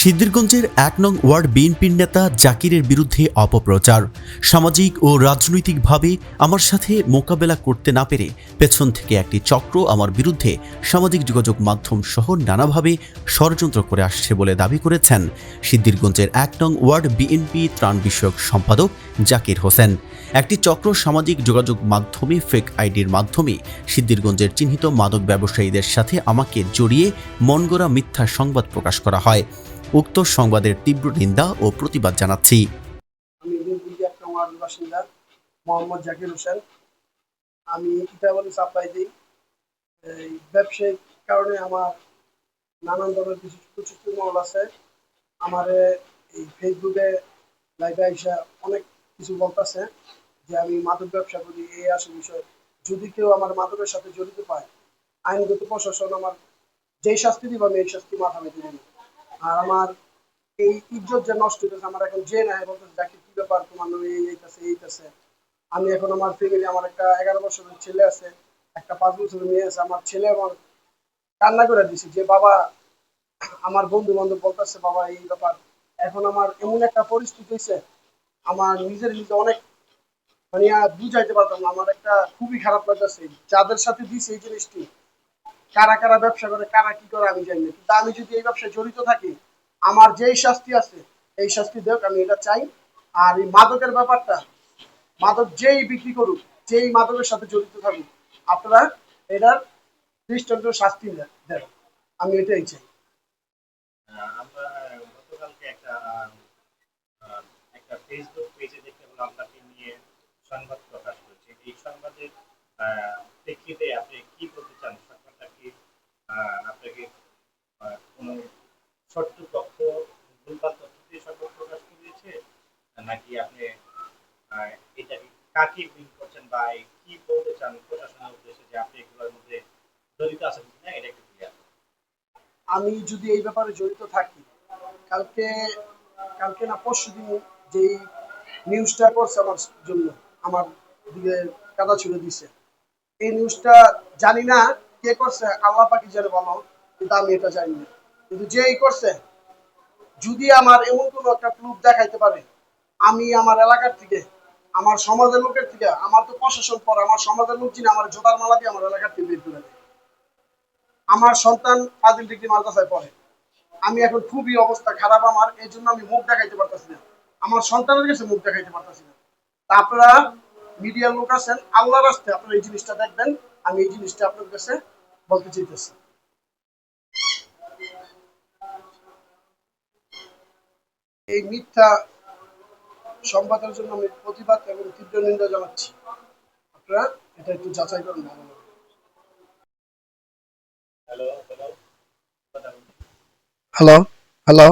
সিদ্দিরগঞ্জের এক নং ওয়ার্ড বিএনপির নেতা জাকিরের বিরুদ্ধে অপপ্রচার। সামাজিক ও রাজনৈতিকভাবে আমার সাথে মোকাবেলা করতে না পেরে পেছন থেকে একটি চক্র আমার বিরুদ্ধে সামাজিক যোগাযোগ মাধ্যম সহ নানাভাবে ষড়যন্ত্র করে আসছে বলে দাবি করেছেন সিদ্দিরগঞ্জের এক নং ওয়ার্ড বিএনপি ত্রাণ বিষয়ক সম্পাদক জাকির হোসেন। একটি চক্র সামাজিক যোগাযোগ মাধ্যমে ফেক আইডির মাধ্যমে সিদ্দিরগঞ্জের চিহ্নিত মাদক ব্যবসায়ীদের সাথে আমাকে জড়িয়ে মনগড়া মিথ্যা সংবাদ প্রকাশ করা হয়। উক্ত সংবাদের তীব্র নিন্দা ও প্রতিবাদ জানাচ্ছি। বাসিন্দা, মোহাম্মদ জাকির হোসেন। আমি ইটাবলি সাপ্লাই দিই। এই ব্যবসায়িক কারণে আমার নানান ধরনের কিছু প্রচুর মহল আছে। আমার এই ফেসবুকে লাইভে আইসা অনেক কিছু বলতেছে যে আমি মাদক ব্যবসা করি, এই আসে বিষয়। যদি কেউ আমার মাদকের সাথে জড়িত পায়, আইনগত প্রশাসন আমার যেই শাস্তি দিব আমি এই শাস্তি মাথা মেতে দিব। আর আমার এই ইজ্জত যে নষ্ট হইতেছে, আমার এখন যে নাই, বলতেছে যাকে কি ব্যাপার, তোমার নামে এই এইটাছে এইটাছে আমি এখন আমার ফ্যামিলি আমার একটা এগারো বছরের ছেলে আছে, একটা পাঁচ বছরের মেয়ে আছে, আমার ছেলে আমার কান্না করে দিছে যে, বাবা, আমার বন্ধু বান্ধব বলতেছে, বাবা, এই ব্যাপার। এখন আমার এমন একটা পরিস্থিতি হয়েছে আমার নিজের নিজে অনেক মানে বুঝাইতে পারতাম না, আমার একটা খুবই খারাপ লাগতেছে। যাদের সাথে দিছে এই জিনিসটি কারা কারা ব্যবসা করে, কারা কি করে, আমি জানি কিন্তু আমি যদি এই ব্যবসায় জড়িত থাকি, আমার যেই শাস্তি আছে, এই শাস্তি দেখ আমি এটা চাই। আর এই মাদকের ব্যাপারটা, মাদক যেই বিক্রি করুক, যেই মাদকের সাথে জড়িত থাকুক, আপনারা এটার দৃষ্টান্ত শাস্তি দেন। আমি এটাই চাই। আমরা গতকালকে একটা একটা ফেসবুক পেজে দেখতে পেলাম আপনাকে নিয়ে সংবাদ প্রকাশ করেছে। এই সংবাদের প্রেক্ষিতে আপনি কি বলতে চান সংবাদটা কি আহ, আপনাকে আহ, কোনো সত্য তথ্য ভুলভাল তথ্য দিয়ে সংবাদ প্রকাশ করিয়েছে, নাকি আপনি এটা কাকে মিন করছেন বা কি বলতে চান প্রশাসনের উদ্দেশ্যে যে আপনি এগুলোর মধ্যে জড়িত আছেন কিনা, এটা একটু আমি যদি এই ব্যাপারে জড়িত থাকি, কালকে কালকে না পরশু দিন যেই নিউজটা করছে আমার জন্য, আমার দিকে কাদা ছুড়ে দিছে, এই নিউজটা জানি না কে করছে, আল্লাহ পাকি জানে বলো, কিন্তু আমি এটা জানি না। কিন্তু যেই করছে যদি আমার এমন কোনো একটা প্রুফ দেখাইতে পারে, আমি আমার এলাকার থেকে, আমার সমাজের লোকের থেকে, আমার তো প্রশাসন পর, আমার সমাজের লোক যিনি, আমার জোতার মালা দিয়ে আমার এলাকার থেকে বের করে। আমার সন্তান ফাজিল ডিগ্রি মাদ্রাসায় পড়ে। আমি এখন খুবই অবস্থা খারাপ আমার, এই জন্য আমি মুখ দেখাইতে পারতেছি না। আমার সন্তানের কাছে মুখ দেখাইতে পারতেছি না। তা আপনারা মিডিয়ার লোক আছেন, আল্লাহর রাস্তে আপনারা এই জিনিসটা দেখবেন, আমি এই জিনিসটা আপনার কাছে বলতে চাইতেছি। এই মিথ্যা সংবাদের জন্য আমি প্রতিবাদ এবং তীব্র নিন্দা জানাচ্ছি। আপনারা এটা একটু যাচাই করেন ভালো হ্যালো। Hello hello.